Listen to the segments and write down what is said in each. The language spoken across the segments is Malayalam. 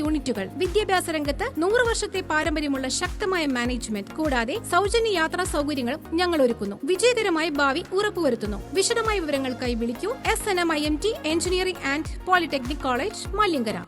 യൂണിറ്റുകൾ. വിദ്യാഭ്യാസ രംഗത്ത് നൂറ് വർഷത്തെ പാരമ്പര്യമുള്ള ശക്തമായ മാനേജ്മെന്റ്. കൂടാതെ സൗജന്യ യാത്രാ സൗകര്യങ്ങളും ഞങ്ങൾ ഒരുക്കുന്നു വിജയകരമായ ഭാവി ഉറപ്പുവരുത്തുന്നു. വിശദമായ വിവരങ്ങൾക്കായി വിളിക്കൂ. S N M I M T engineering and polytechnic college Malyankara.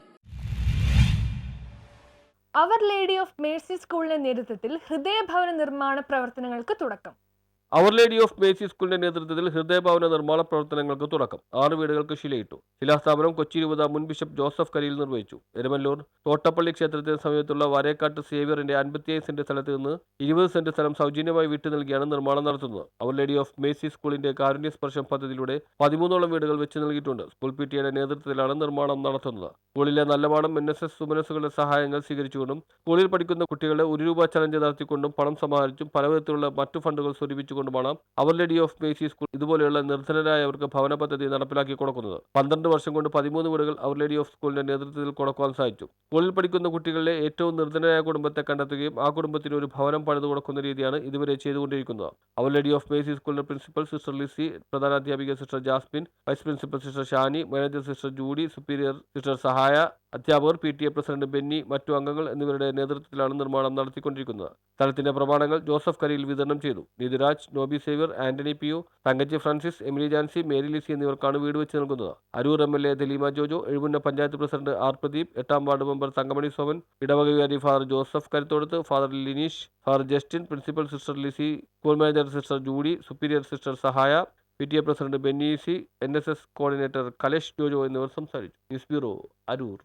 Our lady of mercy സ്കൂളിന്റെ നേതൃത്വത്തിൽ ഹൃദയഭവന നിർമ്മാണ പ്രവർത്തനങ്ങൾക്ക് തുടക്കം. അവർ ലേഡി ഓഫ് മേസി സ്കൂളിന്റെ നേതൃത്വത്തിൽ ഹൃദയഭവന നിർമ്മാണ പ്രവർത്തനങ്ങൾക്ക് തുടക്കം. ആറ് വീടുകൾക്ക് ശിലയിട്ടു. ശിലാസ്ഥാപനം കൊച്ചി രൂപത മുൻ ബിഷപ്പ് ജോസഫ് കരിയിൽ നിർവഹിച്ചു. എരുമല്ലൂർ തോട്ടപ്പള്ളി ക്ഷേത്രത്തിന് സമീപത്തുള്ള വരേക്കാട്ട് സേവിയറിന്റെ അൻപത്തിയേഴ് സെന്റ് സ്ഥലത്ത് നിന്ന് ഇരുപത് സെന്റ് സ്ഥലം സൗജന്യമായി വിട്ടു നൽകിയാണ് നിർമ്മാണം നടത്തുന്നത്. അവർ ലേഡി ഓഫ് മേസി സ്കൂളിന്റെ കാരുണ്യ സ്പർശം പദ്ധതിയിലൂടെ പതിമൂന്നോളം വീടുകൾ വെച്ച് നൽകിയിട്ടുണ്ട്. സ്കൂൾ പി ടിയുടെ നേതൃത്വത്തിലാണ് നിർമ്മാണം നടത്തുന്നത്. സ്കൂളിലെ നല്ലവണ്ണം എൻ എസ് എസ് സുമനസുകളുടെ സഹായങ്ങൾ സ്വീകരിച്ചുകൊണ്ടും സ്കൂളിൽ പഠിക്കുന്ന കുട്ടികളുടെ ഒരു രൂപ ചലഞ്ച് നടത്തിക്കൊണ്ടും പണം സമാഹരിച്ചും പല വിധത്തിലുള്ള മറ്റു ഫണ്ടുകൾ സ്വരൂപിച്ചുകൊണ്ടുമാണ് our lady of mercy school ഇതുപോലെയുള്ള നിർധനരായവർക്ക് ഭവന പദ്ധതി നടപ്പിലാക്കി കൊടുക്കുന്നത്. പന്ത്രണ്ട് വർഷം കൊണ്ട് പതിമൂന്ന് വീടുകൾ അവർ ലേഡി ഓഫ് സ്കൂളിന്റെ നേതൃത്വത്തിൽ കൊടുക്കുവാൻ സാധിച്ചു. സ്കൂളിൽ പഠിക്കുന്ന കുട്ടികളിലെ ഏറ്റവും നിർധനരായ കുടുംബത്തെ കണ്ടെത്തുകയും ആ കുടുംബത്തിന് ഒരു ഭവനം പണിതു കൊടുക്കുന്ന രീതിയാണ് ഇതുവരെ ചെയ്തുകൊണ്ടിരിക്കുന്നത്. അവർ ലേഡി ഓഫ് മേസി സ്കൂളിന്റെ principal sister Lissy പ്രധാനാധ്യാപിക sister Jasmine vice principal sister Shani manager sister Judy superior sister സഹായ അധ്യാപകർ P T A president Benny മറ്റു അംഗങ്ങൾ എന്നിവരുടെ നേതൃത്വത്തിലാണ് നിർമ്മാണം നടത്തിക്കൊണ്ടിരിക്കുന്നത്. സ്ഥലത്തിന്റെ പ്രമാണങ്ങൾ ജോസഫ് കരിയിൽ വിതരണം ചെയ്തു. Nithiraj Nobi Xavier Antony Piyu Thankachi Francis Emily Jancy Mary Lissy എന്നിവർക്കാണ് വീട് വെച്ച് നൽകുന്നത്. Aroor M L A Daleema Jojo Ezhupunna panchayat president R Pradeep എട്ടാം വാർഡ് മെമ്പർ തങ്കമണി സോമൻ ഇടവക father Joseph Karuthodath father Lineesh father Justin principal sister Lissy school manager sister Judy superior sister സഹായ P T A president ബെന്നീസി N S S coordinator Kalesh Jojo എന്നിവർ സംസാരിച്ചു. News bureau Aroor.